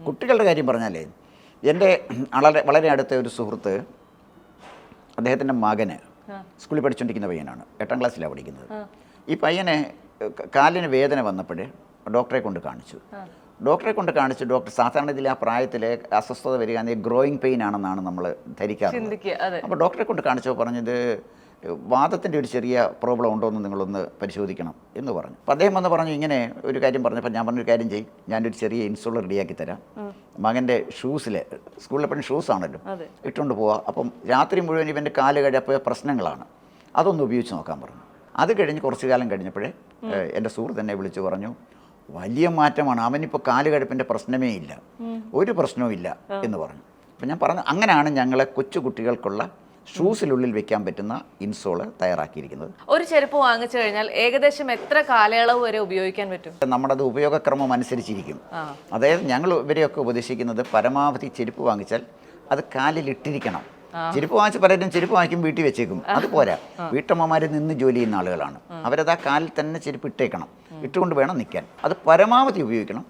കുട്ടികളുടെ കാര്യം പറഞ്ഞാലേ എന്റെ വളരെ വളരെ അടുത്ത ഒരു സുഹൃത്ത് അദ്ദേഹത്തിന്റെ മകന് സ്കൂളിൽ പഠിച്ചുകൊണ്ടിരിക്കുന്ന പയ്യനാണ്. എട്ടാം ക്ലാസ്സിലാണ് പഠിക്കുന്നത്. ഈ പയ്യനെ കാലിന് വേദന വന്നപ്പോഴേ ഡോക്ടറെ കൊണ്ട് കാണിച്ചു. ഡോക്ടറെ കൊണ്ട് കാണിച്ച് ഡോക്ടർ സാധാരണ ഇതിൽ ആ പ്രായത്തിലെ അസ്വസ്ഥത വരിക ഗ്രോയിങ് പെയിൻ ആണെന്നാണ് നമ്മൾ ധരിക്കാറ് അപ്പോൾ ഡോക്ടറെ കൊണ്ട് കാണിച്ചപ്പോൾ പറഞ്ഞത് വാദത്തിന്റെ ഒരു ചെറിയ പ്രോബ്ലം ഉണ്ടോ എന്ന് നിങ്ങളൊന്ന് പരിശോധിക്കണം എന്ന് പറഞ്ഞു. അപ്പം അദ്ദേഹം വന്ന് പറഞ്ഞു ഇങ്ങനെ ഒരു കാര്യം പറഞ്ഞപ്പോൾ ഞാൻ പറഞ്ഞൊരു കാര്യം ചെയ്യും. ഞാനൊരു ചെറിയ ഇൻസുളർ റെഡിയാക്കി തരാം. മകന്റെ ഷൂസിൽ സ്കൂളിൽ എപ്പോഴും ഷൂസ് ആണല്ലോ. ഇട്ടുകൊണ്ട് പോവാം. അപ്പം രാത്രി മുഴുവൻ ഇവന്റെ കാൽ കഴിയപ്പോൾ പ്രശ്നങ്ങളാണ്. അതൊന്ന് ഉപയോഗിച്ച് നോക്കാൻ പറഞ്ഞു. അത് കഴിഞ്ഞ് കുറച്ച് കാലം കഴിഞ്ഞപ്പോഴേ എന്റെ സുഹൃത്ത് എന്നെ വിളിച്ചു പറഞ്ഞു വലിയ മാറ്റമാണ്. അവനിപ്പോൾ കാൽ കഴുപ്പിന്റെ പ്രശ്നമേ ഇല്ല. ഒരു പ്രശ്നവും ഇല്ല എന്ന് പറഞ്ഞു. അപ്പം ഞാൻ പറഞ്ഞു അങ്ങനെയാണ് ഞങ്ങളെ കൊച്ചു കുട്ടികൾക്കുള്ള ഷൂസിനുള്ളിൽ വെക്കാൻ പറ്റുന്ന ഇൻസോൾ തയ്യാറാക്കിയിരിക്കുന്നത്. ഒരു ചെരുപ്പ് വാങ്ങിച്ചു കഴിഞ്ഞാൽ ഏകദേശം എത്ര കാലയളവ് വരെ ഉപയോഗിക്കാൻ പറ്റും? നമ്മുടെ അത് ഉപയോഗക്രമം അനുസരിച്ചിരിക്കും. അതായത് ഞങ്ങൾ ഇവരെയൊക്കെ ഉപദേശിക്കുന്നത് പരമാവധി ചെരുപ്പ് വാങ്ങിച്ചാൽ അത് കാലിൽ ഇട്ടിരിക്കണം. ചെരുപ്പ് വാങ്ങിച്ച് പലരും ചെരുപ്പ് വാങ്ങിക്കും വീട്ടിൽ വെച്ചേക്കും. അത് പോരാ. വീട്ടമ്മമാർ നിന്ന് ജോലി ചെയ്യുന്ന ആളുകളാണ്. അവരത് ആ കാലിൽ തന്നെ ചെരുപ്പ് ഇട്ടേക്കണം. ഇട്ടുകൊണ്ട് വേണം നിൽക്കാൻ. അത് പരമാവധി ഉപയോഗിക്കണം.